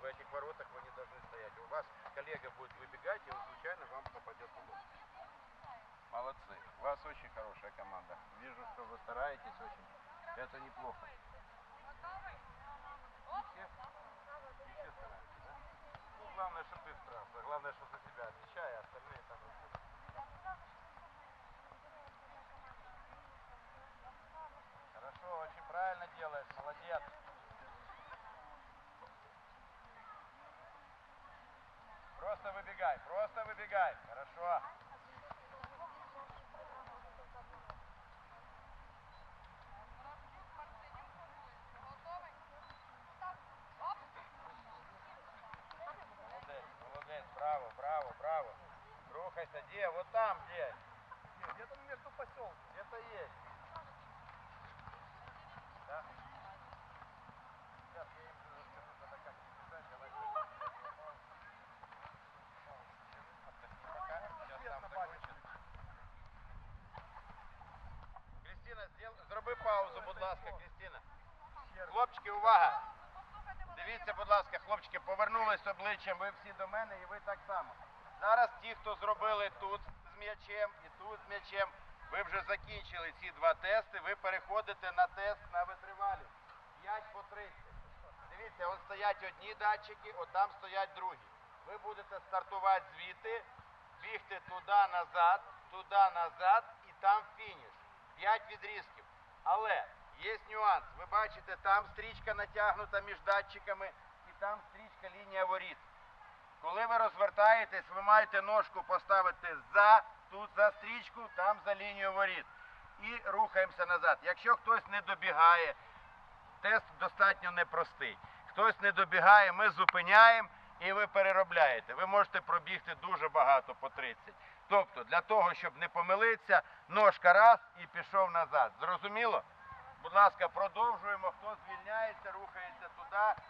в этих воротах вы не должны стоять. У вас коллега будет выбегать, и он случайно вам попадет в лоб. Молодцы. У вас очень хорошая команда. Вижу, что вы стараетесь очень. Это неплохо. Все? Все стараются, ну, главное, что ты старался. Главное, что за тебя отвечаю. Просто выбегай, просто выбегай. Хорошо. Браво, браво, браво. Рухайся, где? Вот там, где? Где-то между поселком. Где-то есть. Ласка, Кристина. Хлопчики, увага! Дивіться, будь ласка, хлопчики, повернулись обличчям, ви всі до мене і ви так само. Зараз ті, хто зробили тут з м'ячем і тут з м'ячем, ви вже закінчили ці два тести, ви переходите на тест на витривалість. 5 по 30. Дивіться, он стоять одні датчики, от там стоять другі. Ви будете стартувати звідти, бігти туди назад, туди назад і там фініш. 5 відрізків. Але є нюанс. Ви бачите, там стрічка натягнута між датчиками і там стрічка лінія воріт. Коли ви розвертаєтесь, ви маєте ножку поставити за, тут за стрічку, там за лінію воріт. І рухаємося назад. Якщо хтось не добігає, тест достатньо непростий. Хтось не добігає, ми зупиняємо і ви переробляєте. Ви можете пробігти дуже багато по 30. Тобто, для того, щоб не помилитися, ножка раз і пішов назад. Зрозуміло? Будь ласка, продовжуємо. Хто звільняється, рухається туди.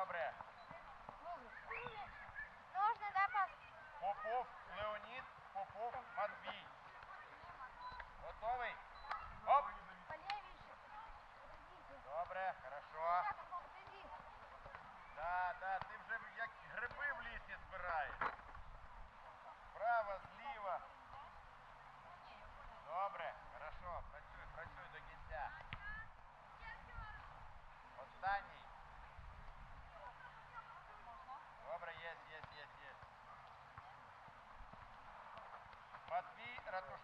Добре. Нужно, да, пас? Попов Леонід, Попов Матвій. Готовий? Оп! Добре, хорошо.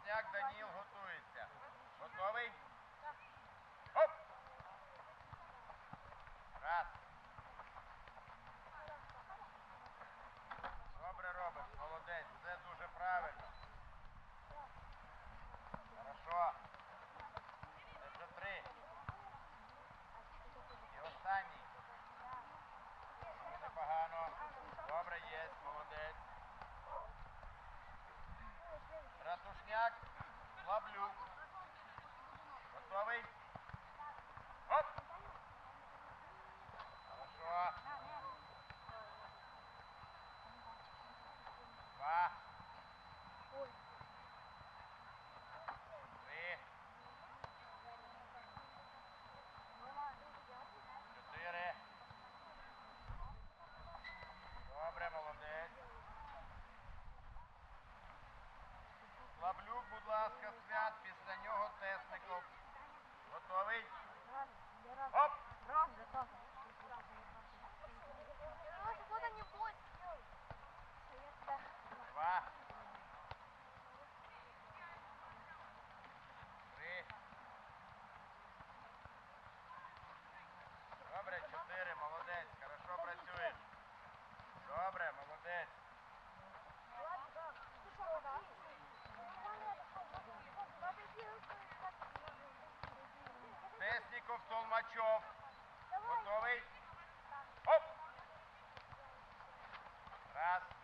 Матвій Ратушняк Даніл готується. Готовий? Оп! Раз. Синяк, Лаблюк. Готовый? Два. Три. Добре, чотири, молодець. Хорошо працюєш. Добре, молодець. Песников Толмачов. Давай. Готовий? Оп! Раз.